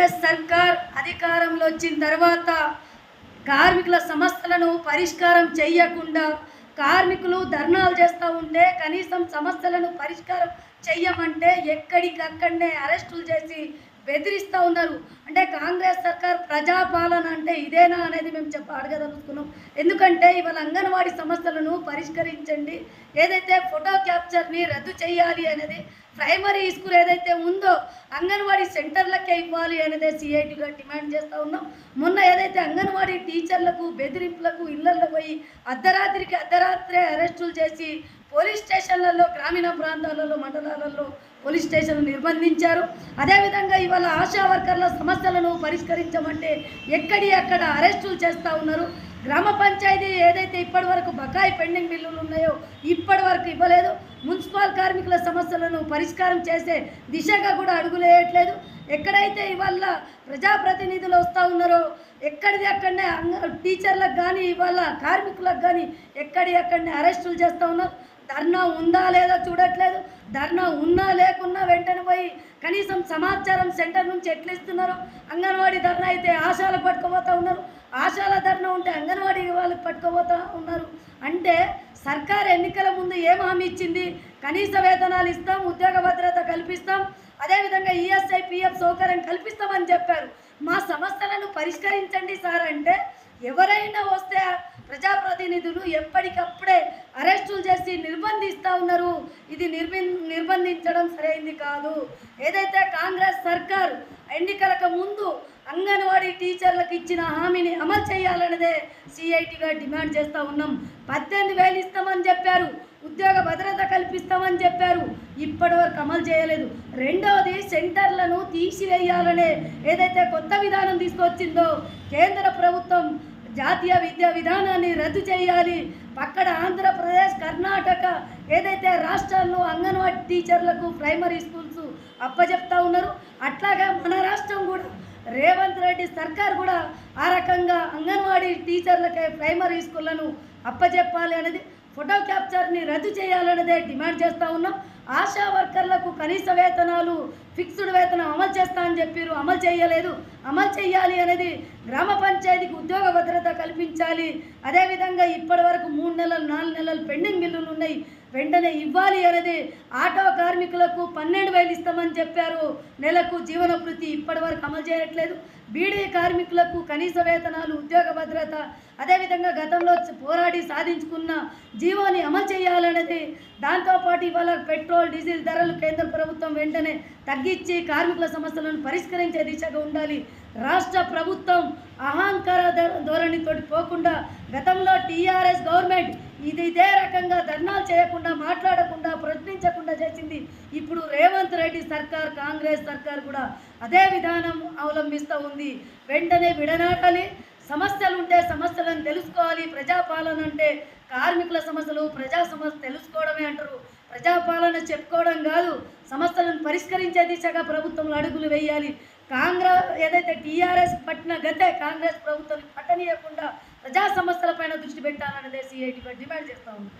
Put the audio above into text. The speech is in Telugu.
కాంగ్రెస్ సర్కార్ అధికారంలో వచ్చిన తర్వాత కార్మికుల సమస్యలను పరిష్కారం చేయకుండా కార్మికులు ధర్నాలు చేస్తూ ఉంటే కనీసం సమస్యలను పరిష్కారం చెయ్యమంటే ఎక్కడికక్కడనే అరెస్టులు చేసి బెదిరిస్తూ ఉన్నారు. అంటే కాంగ్రెస్ సర్కార్ ప్రజాపాలన అంటే ఇదేనా అనేది మేము చెప్ప అడగదలుచుకున్నాం. ఎందుకంటే ఇవాళ అంగన్వాడీ సమస్యలను పరిష్కరించండి. ఏదైతే ఫోటో క్యాప్చర్ని రద్దు చేయాలి అనేది ప్రైమరీ స్కూల్ ఏదైతే ఉందో అంగన్వాడీ సెంటర్లకే ఇవ్వాలి అనేది సిఐటిగా డిమాండ్ చేస్తూ ఉన్నాం. మొన్న ఏదైతే అంగన్వాడీ టీచర్లకు బెదిరింపులకు ఇళ్ళలో పోయి అర్ధరాత్రికి అర్ధరాత్రే అరెస్టులు చేసి పోలీస్ స్టేషన్లలో గ్రామీణ ప్రాంతాలలో మండలాలలో పోలీస్ స్టేషన్లు నిర్బంధించారు. అదేవిధంగా ఇవాళ ఆశా వర్కర్ల సమస్యలను పరిష్కరించమంటే ఎక్కడి అక్కడ అరెస్టులు చేస్తూ ఉన్నారు. గ్రామ పంచాయతీ ఏదైతే ఇప్పటి వరకు బకాయి పెండింగ్ బిల్లులు ఉన్నాయో ఇప్పటి వరకు ఇవ్వలేదు. మున్సిపల్ కార్మికుల సమస్యలను పరిష్కారం చేసే దిశగా కూడా అడుగులేయట్లేదు. ఎక్కడైతే ఇవాళ ప్రజాప్రతినిధులు వస్తూ ఉన్నారో ఎక్కడిది అక్కడనే టీచర్లకు కానీ ఇవాళ కార్మికులకు కానీ ఎక్కడి అక్కడనే అరెస్టులు చేస్తూ ఉన్నారు. ధర్నా ఉందా లేదా చూడట్లేదు. ధర్నా ఉన్నా లేకున్నా వెంటనే పోయి కనీసం సమాచారం సెంటర్ నుంచి ఎట్లా ఇస్తున్నారు? అంగన్వాడీ ధర్నా అయితే ఆశాలు పట్టుకుపోతూ ఉన్నారు. ఆశాల ధర్నా ఉంటే అంగన్వాడీ వాళ్ళకి పట్టుకుపోతూ ఉన్నారు. అంటే సర్కార్ ఎన్నికల ముందు ఏం హామీ ఇచ్చింది? కనీస వేతనాలు ఇస్తాం ఉద్యోగ భద్రత కల్పిస్తాం అదేవిధంగా ఈఎస్ఐ పిఎఫ్ సౌకర్యం కల్పిస్తామని చెప్పారు. మా సమస్యలను పరిష్కరించండి సార్ అంటే ఎవరైనా వస్తే ప్రజాప్రతినిధులు ఎప్పటికప్పుడే అరెస్టులు చేసి నిర్బంధిస్తూ ఉన్నారు. ఇది నిర్బి నిర్బంధించడం సరైంది కాదు. ఏదైతే కాంగ్రెస్ సర్కార్ ఎన్నికలకు ముందు అంగన్వాడీ టీచర్లకు ఇచ్చిన హామీని అమలు చేయాలన్నదే సిఐటిగా డిమాండ్ చేస్తూ ఉన్నాం. పద్దెనిమిది వేలు ఇస్తామని చెప్పారు. ఉద్యోగ భద్రత కల్పిస్తామని చెప్పారు. ఇప్పటి వరకు అమలు చేయలేదు. రెండవది సెంటర్లను తీసివేయాలనే ఏదైతే కొత్త విధానం తీసుకొచ్చిందో కేంద్ర ప్రభుత్వం జాతీయ విద్యా విధానాన్ని రద్దు చేయాలి. పక్కడ ఆంధ్రప్రదేశ్ కర్ణాటక ఏదైతే రాష్ట్రాల్లో అంగన్వాడీ టీచర్లకు ప్రైమరీ స్కూల్స్ అప్పచెప్తా ఉన్నారు అట్లాగే మన రాష్ట్రం కూడా. రేవంత్ రెడ్డి సర్కార్ కూడా ఆ రకంగా అంగన్వాడీ టీచర్లకే ప్రైమరీ స్కూళ్ళను అప్పచెప్పాలి అనేది ఫోటో క్యాప్చర్ని రద్దు చేయాలన్నదే డిమాండ్ చేస్తూ ఉన్నాం. ఆశా వర్కర్లకు కనీస వేతనాలు ఫిక్స్డ్ వేతనం అమలు చేస్తా అని చెప్పారు. అమలు చేయలేదు. అమలు చేయాలి అనేది గ్రామ పంచాయతీకి ఉద్యోగ భద్రత కల్పించాలి. అదేవిధంగా ఇప్పటి వరకు మూడు నెలలు నాలుగు నెలలు పెండింగ్ బిల్లులు ఉన్నాయి. వెంటనే ఇవ్వాలి అనేది ఆటో కార్మికులకు పన్నెండు వేలు ఇస్తామని చెప్పారు. నెలకు జీవన ఇప్పటివరకు ఇప్పటి వరకు అమలు చేయట్లేదు. బీడీ కార్మికులకు కనీస వేతనాలు ఉద్యోగ భద్రత అదేవిధంగా గతంలో పోరాడి సాధించుకున్న జీవోని అమలు చేయాలనేది దాంతోపాటు ఇవాళ పెట్రోల్ డీజిల్ ధరలు కేంద్ర ప్రభుత్వం వెంటనే తగ్గించి కార్మికుల సమస్యలను పరిష్కరించే దిశగా ఉండాలి. రాష్ట్ర ప్రభుత్వం అహంకార ధోరణితోటి పోకుండా గతంలో టీఆర్ఎస్ గవర్నమెంట్ ఇది ఇదే రకంగా ధర్నాలు చేయకుండా మాట్లాడకుండా ప్రశ్నించకుండా చేసింది ఇప్పుడు రేవంత్ రెడ్డి సర్కార్ కాంగ్రెస్ సర్కార్ కూడా అదే విధానం అవలంబిస్తూ ఉంది. వెంటనే విడనాటాలి. సమస్యలు ఉంటే సమస్యలను తెలుసుకోవాలి. ప్రజాపాలన అంటే కార్మికుల సమస్యలు ప్రజా సమస్య తెలుసుకోవడమే అంటారు. ప్రజాపాలన చెప్పుకోవడం కాదు సమస్యలను పరిష్కరించే దిశగా ప్రభుత్వంలో అడుగులు వేయాలి. కాంగ్రెస్ ఏదైతే టీఆర్ఎస్ పట్టిన గతే కాంగ్రెస్ ప్రభుత్వం పట్టనీయకుండా ప్రజా సమస్యలపైన దృష్టి పెట్టాలనేది సిఐటి డిమాండ్ చేస్తా ఉంది.